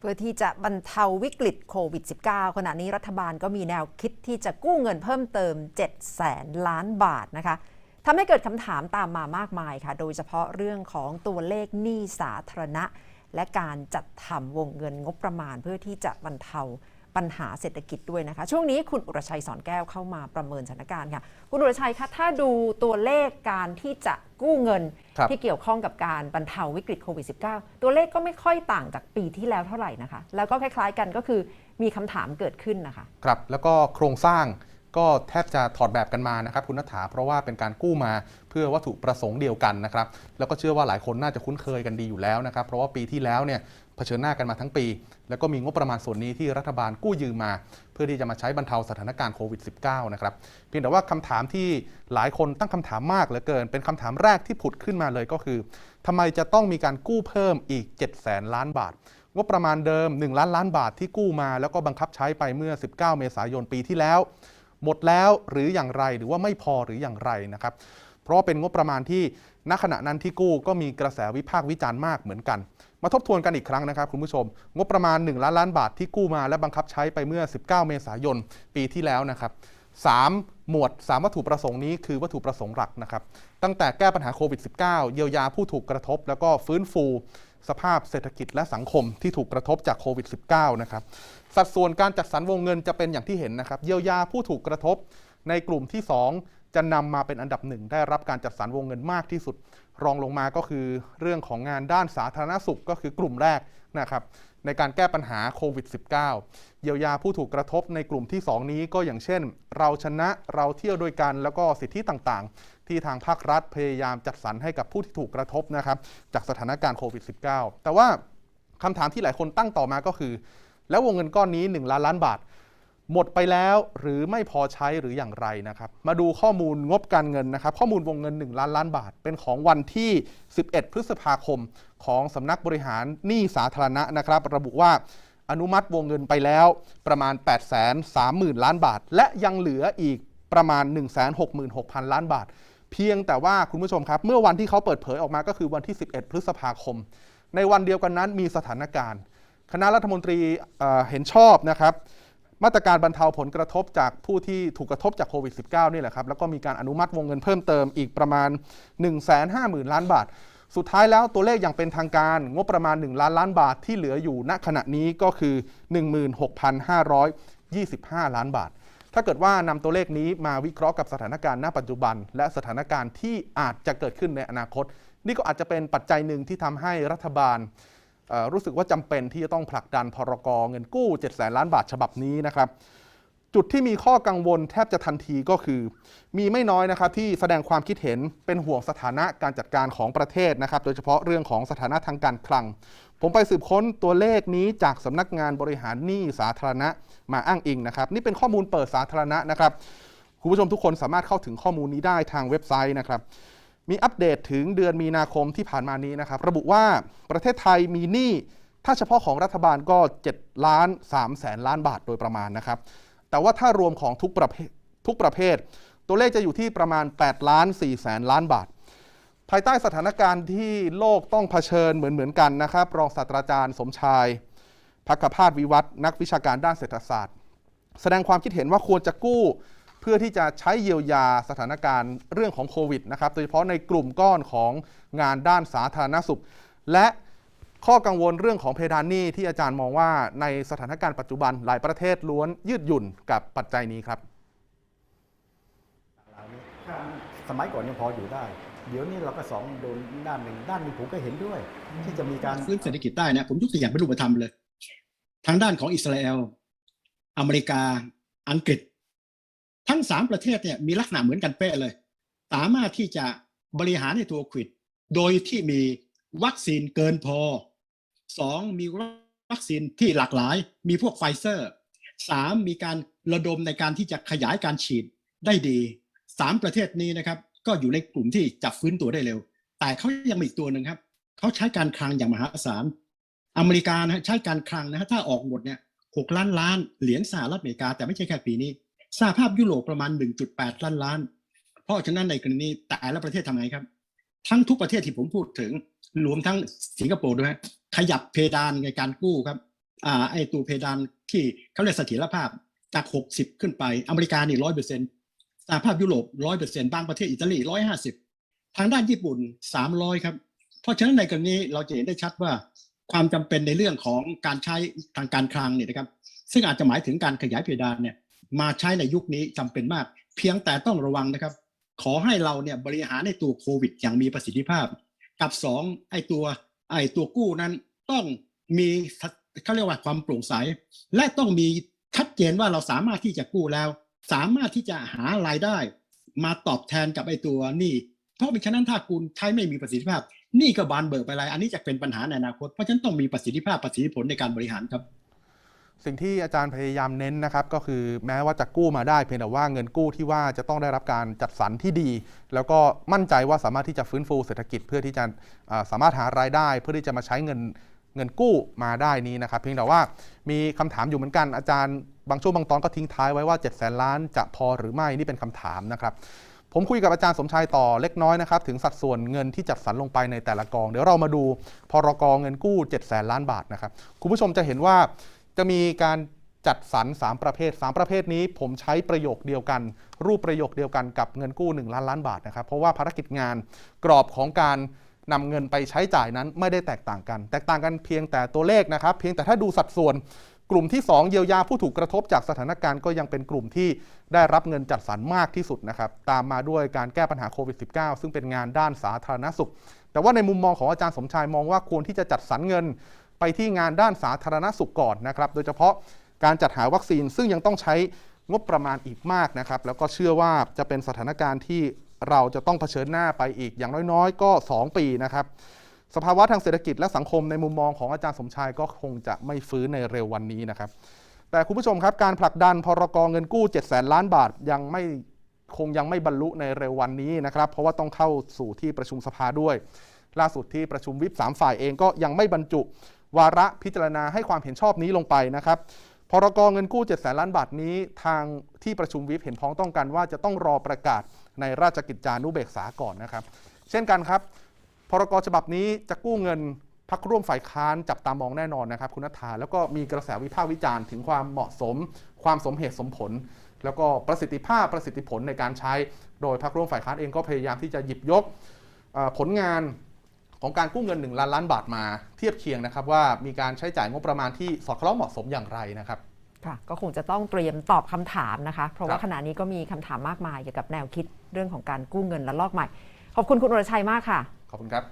เพื่อที่จะบรรเทาวิกฤตโควิด -19 ขณะนี้รัฐบาลก็มีแนวคิดที่จะกู้เงินเพิ่มเติม 7 แสนล้านบาทนะคะทำให้เกิดคำถามตามมามากมายค่ะ โดยเฉพาะเรื่องของตัวเลขหนี้สาธารณะ และการจัดทำวงเงินงบประมาณเพื่อที่จะบรรเทา ปัญหาเศรษฐกิจด้วยนะคะ ช่วงนี้คุณอุรชัยสอนแก้วเข้ามาประเมินสถานการณ์ค่ะ คุณอุรชัยคะถ้าดูตัวเลขการที่จะกู้เงินครับที่เกี่ยวข้องกับการบรรเทาวิกฤตโควิด -19 ตัวเลขก็ไม่ค่อยต่างจากปีที่แล้วเท่าไหร่นะคะ แล้วก็คล้ายๆกันก็คือมีคำถามเกิดขึ้นนะคะ ครับ แล้วก็โครงสร้าง ก็แทบจะถอดแบบกันมานะครับคุณนัฐาเพราะว่าเป็นการกู้มาเพื่อวัตถุประสงค์เดียวกันนะครับแล้วก็เชื่อว่าหลายคนน่าจะคุ้นเคยกันดีอยู่แล้วนะครับเพราะว่าปีที่แล้วเนี่ยเผชิญหน้ากันมาทั้งปี แล้วก็มีงบประมาณส่วนนี้ที่รัฐบาลกู้ยืมมา เพื่อที่จะมาใช้บรรเทาสถานการณ์โควิด -19 นะครับเพียงแต่ว่าคำถามที่หลายคนตั้งคำถามมากเหลือเกิน เป็นคำถามแรกที่ผุดขึ้นมาเลยก็คือทำไมจะต้องมีการกู้เพิ่มอีก7แสนล้านบาทงบประมาณเดิม 1 ล้านล้านบาทที่กู้มา แล้วก็บังคับใช้ไปเมื่อ 19 เมษายนปีที่แล้ว หมดแล้วหรืออย่างไรหรือว่าไม่พอหรืออย่างไรนะครับ เพราะเป็นงบประมาณที่ณขณะนั้นที่กู้ก็มีกระแสวิพากษ์วิจารณ์มากเหมือนกัน มาทบทวนกันอีกครั้งนะครับคุณผู้ชม งบประมาณ 1 ล้านล้านบาทที่กู้มาและบังคับใช้ไปเมื่อ 19 เมษายนปีที่แล้วนะครับ3หมวด 3 วัตถุประสงค์นี้คือวัตถุประสงค์หลักนะครับ ตั้งแต่แก้ปัญหาโควิด -19 เยียวยาผู้ถูกกระทบ แล้วก็ฟื้นฟู สภาพเศรษฐกิจและสังคมที่ถูกกระทบจากโควิด -19 นะครับ สัดส่วนการจัดสรรวงเงินจะเป็นอย่างที่เห็นนะครับ เยียวยาผู้ถูกกระทบในกลุ่มที่ 2 จะนำมาเป็นอันดับหนึ่งได้รับการจัดสรรวงเงินมากที่สุด รองลงมาก็คือเรื่องของงานด้านสาธารณสุขก็คือกลุ่มแรกนะครับในการแก้ปัญหาโควิด -19 เยียวยาผู้ถูกกระทบในกลุ่มที่ 2 นี้ก็อย่างเช่น เราชนะเราเที่ยวด้วยกันแล้วก็สิทธิต่างๆ ที่ทางภาครัฐพยายามจัดสรรให้กับผู้ที่ถูกกระทบนะครับจากสถานการณ์โควิด -19 แต่ว่าคำถามที่หลายคนตั้งต่อมาก็คือ แล้ววงเงินก้อนนี้ 1 ล้านล้านบาท หมดไปแล้วหรือไม่พอใช้หรืออย่างไรนะครับ มาดูข้อมูลงบการเงินนะครับ ข้อมูลวงเงิน 1 ล้านล้านบาท เป็นของวันที่ 11 พฤษภาคม ของสำนักบริหารหนี้สาธารณะนะครับ ระบุว่าอนุมัติวงเงินไปแล้วประมาณ 8 3 0 0 0 0 ล้านบาท และยังเหลืออีกประมาณ 166,000 ล้านบาท เพียงแต่ว่าคุณผู้ชมครับ เมื่อวันที่เขาเปิดเผยออกมาก็คือวันที่ 11 พฤษภาคม ในวันเดียวกันนั้นมีสถานการณ์ คณะรัฐมนตรีเเห็นชอบนะครับ มาตรการบรรเทาผลกระทบจากผู้ที่ถูกกระทบจากโควิด -19 นี่แหละครับ แล้วก็มีการอนุมัติวงเงินเพิ่มเติมอีกประมาณ 150,000 ล้านบาท สุดท้ายแล้วตัวเลขอย่างเป็นทางการงบประมาณ 1 ล้านล้านบาทที่เหลืออยู่ณขณะนี้ก็คือ 16,525 ล้านบาท ถ้าเกิดว่านำตัวเลขนี้มาวิเคราะห์กับสถานการณ์ณปัจจุบัน และสถานการณ์ที่อาจจะเกิดขึ้นในอนาคต นี่ก็อาจจะเป็นปัจจัยหนึ่งที่ทำให้รัฐบาลรู้สึกว่าจำเป็นที่จะต้องผลักดันพรกเงินกู้7แสนล้านบาทฉบับนี้นะครับ จุดที่มีข้อกังวลแทบจะทันทีก็คือ มีไม่น้อยนะครับที่แสดงความคิดเห็นเป็นห่วงสถานะการจัดการของประเทศนะครับ โดยเฉพาะเรื่องของสถานะทางการคลัง ผมไปสืบค้นตัวเลขนี้จากสำนักงานบริหารหนี้สาธารณะมาอ้างอิงนะครับ นี่เป็นข้อมูลเปิดสาธารณะนะครับคุณผู้ชมทุกคนสามารถเข้าถึงข้อมูลนี้ได้ทางเว็บไซต์นะครับ มีอัปเดตถึงเดือนมีนาคมที่ผ่านมานี้นะครับ ระบุว่าประเทศไทยมีหนี้ถ้าเฉพาะของรัฐบาลก็7ล้าน3แสนล้านบาทโดยประมาณนะครับ แต่ว่าถ้ารวมของทุกประเภททุกประเภท ตัวเลขจะอยู่ที่ประมาณ8ล้าน4แสนล้านบาท ภายใต้สถานการณ์ที่โลกต้องเผชิญเหมือนเหมือนๆกันนะครับ รองศาสตราจารย์สมชายพักพาสวิวัฒนักวิชาการด้านเศรษฐศาสตร์ แสดงความคิดเห็นว่าควรจะกู้ เพื่อที่จะใช้เยียวยาสถานการณ์เรื่องของโควิดนะครับโดยเฉพาะในกลุ่มก้อนของงานด้านสาธารณสุข และข้อกังวลเรื่องของเพดานหนี้ที่อาจารย์มองว่าในสถานการณ์ปัจจุบันหลายประเทศล้วนยืดหยุ่นกับปัจจัยนี้ครับ สมัยก่อนยังพออยู่ได้ เดี๋ยวนี้เราก็สองโดนด้านหนึ่งด้านหนึ่งผมก็เห็นด้วย ที่จะมีการฟื้นเศรษฐกิจได้นะผมยกตัวอย่างเป็นรูปธรรมเลย ทางด้านของอิสราเอล อเมริกา อังกฤษ ทั้งสามประเทศเนี่ยมีลักษณะเหมือนกันเป๊ะเลย สามารถที่จะบริหารในตัวโควิด โดยที่มีวัคซีนเกินพอสองมีวัคซีนที่หลากหลาย มีพวกไฟเซอร์สามมีการระดมในการที่จะขยายการฉีดได้ดีสามประเทศนี้นะครับ ก็อยู่ในกลุ่มที่จะฟื้นตัวได้เร็ว แต่เขายังมีอีกตัวหนึ่งครับเขาใช้การคลังอย่างมหาศาลอเมริกานะใช้การคลังนะฮะถ้าออกหมดเนี่ยหกล้านล้านเหรียญสหรัฐอเมริกา แต่ไม่ใช่แค่ปีนี้สหภาพยุโรปประมาณ 1.8 ล้านล้าน เพราะฉะนั้นในกรณีแต่ละประเทศทำไงครับ ทั้งทุกประเทศที่ผมพูดถึงรวมทั้งสิงคโปร์ด้วยขยับเพดานในการกู้ครับอ่าไอตัวเพดานที่เขาเรียกเสถียรภาพจาก 60 ขึ้นไปอเมริกานี่ร้อยเปอร์เซ็นต์ หภาพยุโรปร้อยเปอร์เซ็นต์บางประเทศอิตาลีร้อยห้าสิบทางด้านญี่ปุ่นสามร้อยครับ เพราะฉะนั้นในกรณีเราจะเห็นได้ชัดว่าความจำเป็นในเรื่องของการใช้ทางการคลังเนี่ยนะครับ ซึ่งอาจจะหมายถึงการขยายเพดานเนี่ยมาใช้ในยุคนี้จำเป็นมาก เพียงแต่ต้องระวังนะครับ ขอให้เราเนี่ยบริหารในตัวโควิด อย่างมีประสิทธิภาพ กับสองไอ้ตัวไอ้ตัวกู้นั้นต้องมีเขาเรียกว่าความโปร่งใส และต้องมีชัดเจนว่าเราสามารถที่จะกู้แล้ว สามารถที่จะหารายได้มาตอบแทนกับไอ้ตัวหนี้เพราะมิฉะนั้นถ้าคุณใช้ไม่มีประสิทธิภาพหนี้ก็บานเบิกไปเลยอันนี้จะเป็นปัญหาในอนาคตเพราะฉะนั้นต้องมีประสิทธิภาพประสิทธิผลในการบริหารครับ สิ่งที่อาจารย์พยายามเน้นนะครับ ก็คือแม้ว่าจะกู้มาได้เพียงแต่ว่าเงินกู้ที่ว่าจะต้องได้รับการจัดสรรที่ดี แล้วก็มั่นใจว่าสามารถที่จะฟื้นฟูเศรษฐกิจเพื่อที่จะสามารถหารายได้ เพื่อที่จะมาใช้เงิน เงินกู้มาได้นี้นะครับเพียงแต่ว่ามีคำถามอยู่เหมือนกันอาจารย์บางช่วงบางตอนก็ทิ้งท้ายไว้ว่า7 0 0แสนล้านจะพอหรือไม่นี่เป็นคำถามนะครับผมคุยกับอาจารย์สมชายต่อเล็กน้อยนะครับถึงสัดส่วนเงินที่จัดสรรลงไปในแต่ละกอง เดี๋ยวเรามาดูพรกเงินกู้7 0 0แสนล้านบาทนะครับคุณผู้ชมจะเห็นว่าจะมีการจัดสรร 3 ประเภท 3 ประเภทนี้ผมใช้ประโยคเดียวกัน รูปประโยคเดียวกันกับเงินกู้ 1 ล้านล้านบาทนะครับเพราะว่าภารกิจงานกรอบของการ นำเงินไปใช้จ่ายนั้นไม่ได้แตกต่างกัน แตกต่างกันเพียงแต่ตัวเลขนะครับ เพียงแต่ถ้าดูสัดส่วนกลุ่มที่ 2 เยียวยาผู้ถูกกระทบจากสถานการณ์ก็ยังเป็นกลุ่มที่ได้รับเงินจัดสรรมากที่สุดนะครับตามมาด้วยการแก้ปัญหาโควิด -19 ซึ่งเป็นงานด้านสาธารณสุข แต่ว่าในมุมมองของอาจารย์สมชายมองว่าควรที่จะจัดสรรเงินไปที่งานด้านสาธารณสุขก่อนนะครับโดยเฉพาะการจัดหาวัคซีนซึ่งยังต้องใช้งบประมาณอีกมากนะครับแล้วก็เชื่อว่าจะเป็นสถานการณ์ที่ เราจะต้องเผชิญหน้าไปอีกอย่างน้อยๆ ก็ 2 ปีนะครับ สภาวะทางเศรษฐกิจและสังคมในมุมมองของอาจารย์สมชายก็คงจะไม่ฟื้นในเร็ววันนี้นะครับ แต่คุณผู้ชมครับการผลักดันพรกเงินกู้ 7 0 0แสนล้านบาทยังไม่คงยังไม่บรรลุในเร็ววันนี้นะครับ เพราะว่าต้องเข้าสู่ที่ประชุมสภาด้วย ล่าสุดที่ประชุมวิป3ฝ่ายเองก็ยังไม่บรรจุ วาระพิจารณาให้ความเห็นชอบนี้ลงไปนะครับ พรกองเงินกู้7 0 0แสนล้านบาทนี้ ทางที่ประชุมวิปเห็นพ้องต้องกันว่าจะต้องรอประกาศในราชกิจจานุเบกษาก่อนนะครับ เช่นกันครับพรกฉบับนี้จะกู้เงินพักร่วมฝ่ายค้านจับตามองแน่นอนนะครับ คุณนัทธาแล้วก็มีกระแสวิพากษ์วิจารณ์ถึงความเหมาะสม ความสมเหตุสมผล แล้วก็ประสิทธิภาพประสิทธิผลในการใช้ โดยพักร่วมฝ่ายค้านเองก็พยายามที่จะหยิบยกผลงาน ของการกู้เงิน 1 ล้านล้านบาทมาเทียบเคียงนะครับว่ามีการใช้จ่ายงบประมาณที่สอดคล้องเหมาะสมอย่างไรนะครับค่ะก็คงจะต้องเตรียมตอบคำถามนะคะ เพราะว่าครับขณะนี้ก็มีคำถามมากมายเกี่ยวกับแนวคิดเรื่องของการกู้เงินและลอกใหม่ ขอบคุณคุณอรชัยมากค่ะ ขอบคุณครับ